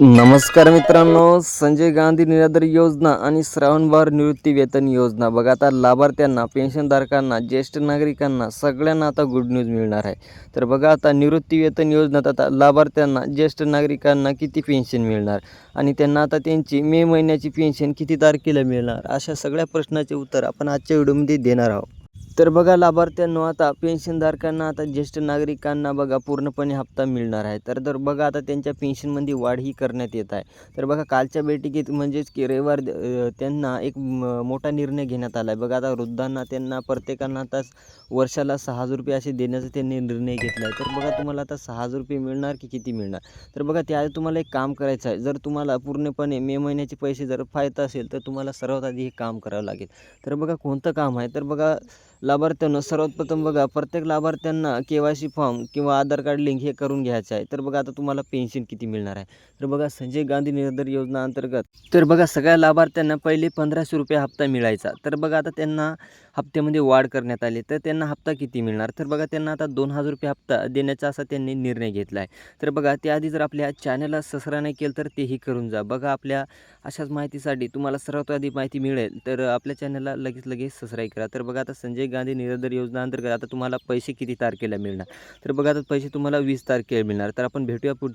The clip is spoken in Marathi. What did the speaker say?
नमस्कार मित्रांनो संजय गांधी निराधार योजना आणि श्रावणबार निवृत्ती वेतन योजना. बघा आता लाभार्थ्यांना पेन्शनधारकांना ज्येष्ठ नागरिकांना सगळ्यांना आता गुड न्यूज मिळणार आहे. तर बघा आता निवृत्ती वेतन योजनेत आता लाभार्थ्यांना ज्येष्ठ नागरिकांना किती पेन्शन मिळणार? आणि त्यांना आता त्यांची मे महिन्याची पेन्शन किती तारखेला मिळणार? अशा सगळ्या प्रश्नाचे उत्तर आपण आजच्या व्हिडिओमध्ये देणार आहोत. तर बघा लाभार्थ्यांनो आता पेन्शनधारकांना आता ज्येष्ठ नागरिकांना बघा पूर्णपणे हप्ता मिळणार आहे. तर तर बघा आता त्यांच्या पेन्शनमध्ये वाढही करण्यात येत आहे. तर बघा कालच्या बैठकीत म्हणजेच की रविवार त्यांना एक म- मोठा निर्णय घेण्यात आला आहे. बघा आता वृद्धांना त्यांना प्रत्येकांना आता वर्षाला सहा हजार रुपये असे देण्याचा त्यांनी निर्णय घेतला आहे. तर बघा तुम्हाला आता सहा हजार रुपये मिळणार की किती मिळणार? तर बघा त्याआधी तुम्हाला एक काम करायचं आहे. जर तुम्हाला पूर्णपणे मे महिन्याचे पैसे जर फायदा असेल तर तुम्हाला सर्वात आधी हे काम करावं लागेल. तर बघा कोणतं काम आहे? तर बघा लाभार्थ्यांना सर्वात प्रथम बघा प्रत्येक लाभार्थ्यांना के वाय सी फॉर्म किंवा आधार कार्ड लिंक हे करून घ्यायचं आहे. तर बघा आता तुम्हाला पेन्शन किती मिळणार आहे. तर बघा संजय गांधी निराधार योजना अंतर्गत तर बघा सगळ्या लाभार्थ्यांना पहिले पंधराशे रुपये हप्ता मिळायचा. तर बघा आता त्यांना हप्त्यामध्ये वाढ करण्यात आली. तर त्यांना हप्ता किती मिळणार? तर बघा त्यांना आता दोन हजार रुपये हप्ता देण्याचा असा त्यांनी निर्णय घेतला आहे तर बघा त्याआधी जर आपल्या चॅनलला सबस्क्राईब नाही केलं तर तेही करून जा. बघा आपल्या अशाच माहितीसाठी तुम्हाला सर्वात आधी माहिती मिळेल. तर आपल्या चॅनलला लगेच लगेच सबस्क्राईब करा. तर बघा आता संजय गांधी निराधार योजना अंतर्गत आता तुम्हाला पैसे किती तारखेला मिळणार? तर बघा आता पैसे तुम्हाला वीस तारखेला मिळणार. तर आपण भेटूया पुढ